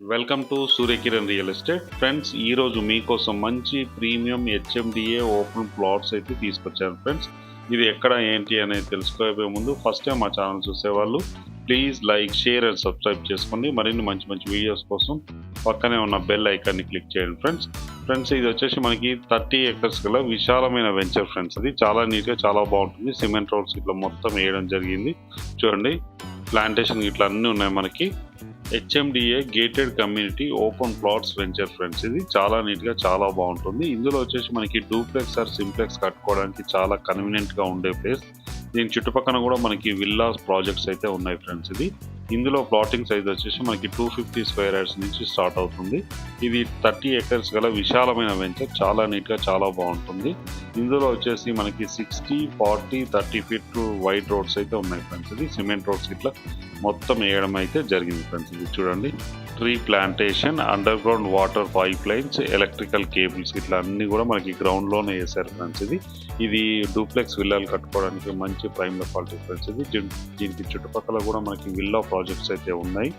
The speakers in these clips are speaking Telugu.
Welcome to Suryakiran real estate. Friends ఈరోజు మీకోసం మంచి ప్రీమియం హెచ్ఎండిఏ ఓపెన్ ప్లాట్స్ అయితే తీసుకొచ్చాను ఫ్రెండ్స్. ఇది ఎక్కడ ఏంటి అనేది తెలుసుకోబోయే ముందు ఫస్ట్ టైం మా ఛానల్ చూసేవాళ్ళు please like share and subscribe చేసుకోండి. మరిన్ని మంచి మంచి వీడియోస్ కోసం పక్కనే ఉన్న బెల్ ఐకాన్ని క్లిక్ చేయండి ఫ్రెండ్స్. ఫ్రెండ్స్ ఇది వచ్చేసి మనకి థర్టీ ఎకర్స్ గల విశాలమైన వెంచర్ ఫ్రెండ్స్. అది చాలా నీట్గా చాలా బాగుంటుంది. సిమెంట్ రోడ్స్ ఇట్లా మొత్తం వేయడం జరిగింది. చూడండి ప్లాంటేషన్ ఇట్లా అన్నీ ఉన్నాయి మనకి. HMDA gated community open plots venture friends ఇది చాలా నీట్గా చాలా బాగుంటుంది. ఇందులో వచ్చేసి మనకి డూప్లెక్స్ ఆర్ సింప్లెక్స్ కట్టుకోవడానికి చాలా కన్వీనియంట్గా ఉండే ప్లేస్ దీని చుట్టుపక్కన కూడా మనకి విల్లాస్ ప్రాజెక్ట్స్ అయితే ఉన్నాయి ఫ్రెండ్స్ ఇది. ఇందులో ప్లాటింగ్ సైజ్ వచ్చేసి మనకి టూ ఫిఫ్టీ స్క్వేర్ యార్డ్స్ నుంచి స్టార్ట్ అవుతుంది. ఇది థర్టీ ఎకర్స్ గల విశాలమైన వెంచర్ చాలా నీట్గా చాలా బాగుంటుంది. ఇందులో వచ్చేసి మనకి sixty forty thirty feet wide roads అయితే ఉన్నాయి ఫ్రెండ్స్ ఇది సిమెంట్ రోడ్స్ ఇట్లా మొత్తం వేయడం అయితే జరిగింది ఫ్రెండ్స్ ఇది చూడండి. Tree plantation underground water pipelines electrical cables ఇట్లా అన్ని కూడా మనకి గ్రౌండ్లోనే వేసారు ఫ్రెండ్స్ ఇది. ఇది డూప్లెక్స్ విల్లాలు కట్టుకోవడానికి మంచి ప్రైమ్ లొకాలిటీ ఫ్రెండ్స్ ఇది దీనికి చుట్టుపక్కల కూడా మనకి విల్లా ప్రాజెక్ట్స్ అయితే ఉన్నాయి.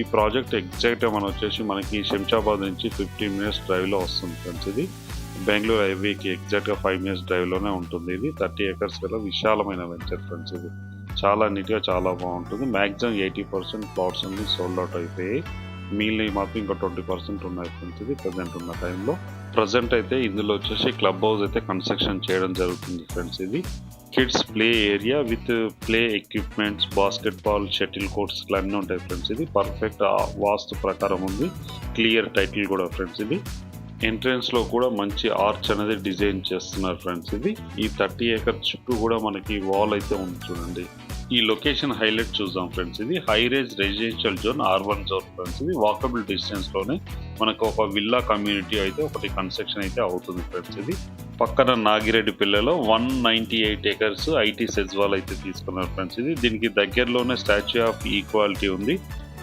ఈ ప్రాజెక్ట్ ఎగ్జాక్ట్ మనం వచ్చేసి మనకి శంషాబాద్ నుంచి ఫిఫ్టీన్ మినిట్స్ డ్రైవ్లో వస్తుంది ఫ్రెండ్స్ ఇది. బెంగళూరు హైవేకి ఎగ్జాక్ట్గా ఫైవ్ మినిట్స్ డ్రైవ్లోనే ఉంటుంది ఇది. థర్టీ ఎకర్స్ గల విశాలమైన వెంచర్ ఫ్రెండ్స్ ఇది. చాలా నీట్గా చాలా బాగుంటుంది. మ్యాక్సిమం ఎయిటీ పర్సెంట్ ప్లాట్స్ అన్ని సోల్డ్ అవుట్ అయిపోయాయి. మిగిలిన మాత్రం ఇంకా ట్వంటీ పర్సెంట్ ఉన్నాయి ఫ్రెండ్స్ ఇది ప్రజెంట్ ఉన్న టైంలో ప్రజెంట్ అయితే ఇందులో వచ్చేసి క్లబ్ హౌస్ అయితే కన్స్ట్రక్షన్ చేయడం జరుగుతుంది ఫ్రెండ్స్ ఇది. Kids play area with play equipments basketball shuttle courts ఇట్లా అన్నీ ఉంటాయి ఫ్రెండ్స్ ఇది. పర్ఫెక్ట్ వాస్తు ప్రకారం ఉంది. క్లియర్ టైటిల్ కూడా ఫ్రెండ్స్ ఇది. ఎంట్రన్స్లో కూడా మంచి ఆర్చ్ అనేది డిజైన్ చేస్తున్నారు ఫ్రెండ్స్ ఇది ఈ థర్టీ ఏకర్ చుట్టూ కూడా మనకి వాల్ అయితే ఉంది చూడండి. ఈ లొకేషన్ హైలైట్ చూద్దాం ఫ్రెండ్స్ ఇది high rise residential zone R one zone friends ఇది వాకబుల్ డిస్టెన్స్లోనే మనకు ఒక విల్లా కమ్యూనిటీ అయితే ఒకటి కన్స్ట్రక్షన్ అయితే అవుతుంది ఫ్రెండ్స్ ఇది పక్కన నాగిరెడ్డి పిల్లలో one ninety eight acres IT సెజ్వాల్ అయితే తీసుకున్నారు ఫ్రెండ్స్ ఇది దీనికి దగ్గరలోనే స్టాచ్యూ ఆఫ్ ఈక్వాలిటీ ఉంది.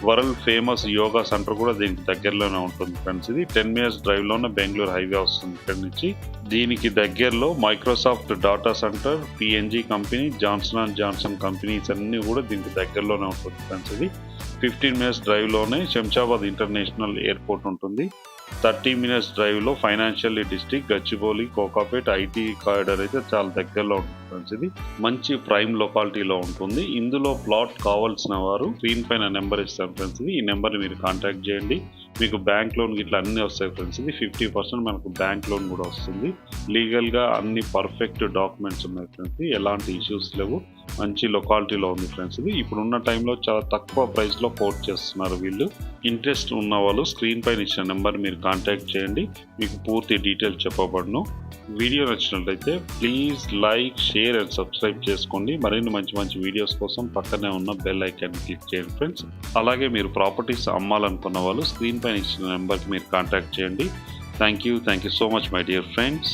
వరల్డ్ ఫేమస్ యోగా సెంటర్ కూడా దీనికి దగ్గరలోనే ఉంటుంది ఫ్రెండ్స్. ఇది టెన్ మినిట్స్ డ్రైవ్లోనే బెంగళూరు హైవే వస్తుంది ఇక్కడ నుంచి. దీనికి దగ్గరలో Microsoft data centre PNG company Johnson and Johnson companies అన్ని కూడా దీనికి దగ్గరలోనే ఉంటుంది ఫ్రెండ్స్ ఇది. ఫిఫ్టీన్ మినిట్స్ డ్రైవ్లోనే శంషాబాద్ ఇంటర్నేషనల్ ఎయిర్పోర్ట్ ఉంటుంది. థర్టీ మినిట్స్ డ్రైవ్లో financial district Gachibowli Kokapet IT corridor అయితే చాలా దగ్గరలో ఉంటుంది ఫ్రెండ్స్ ఇది. మంచి ప్రైమ్ లొకాలిటీలో ఉంటుంది. ఇందులో ప్లాట్ కావాల్సిన వారు స్క్రీన్ పైన నెంబర్ ఇస్తాను ఫ్రెండ్స్ ఇది. ఈ నెంబర్ని మీరు కాంటాక్ట్ చేయండి. మీకు బ్యాంక్ లోన్ ఇట్లా అన్ని వస్తాయి ఫ్రెండ్స్ ఇది. ఫిఫ్టీ పర్సెంట్ మనకు బ్యాంక్ లోన్ కూడా వస్తుంది. లీగల్గా అన్ని పర్ఫెక్ట్ డాక్యుమెంట్స్ ఉన్నాయి ఫ్రెండ్స్ ఎలాంటి ఇష్యూస్ లేవు. మంచి లొకాలిటీలో ఉంది ఫ్రెండ్స్ ఇది. ఇప్పుడు ఉన్న టైంలో చాలా తక్కువ ప్రైస్లో పోర్ట్ చేస్తున్నారు వీళ్ళు. ఇంట్రెస్ట్ ఉన్న వాళ్ళు స్క్రీన్ పైన ఇచ్చిన నెంబర్ మీరు కాంటాక్ట్ చేయండి. మీకు పూర్తి డీటెయిల్స్ చెప్పబడను. వీడియో నచ్చినట్లయితే please like share and subscribe చేసుకోండి. మరిన్ని మంచి మంచి వీడియోస్ కోసం పక్కనే ఉన్న బెల్ ఐకాన్ క్లిక్ చేయండి ఫ్రెండ్స్ అలాగే మీరు ప్రాపర్టీస్ అమ్మాలనుకున్న వాళ్ళు స్క్రీన్ పైన ఇచ్చిన నెంబర్కి మీరు కాంటాక్ట్ చేయండి. Thank you thank you so much my dear friends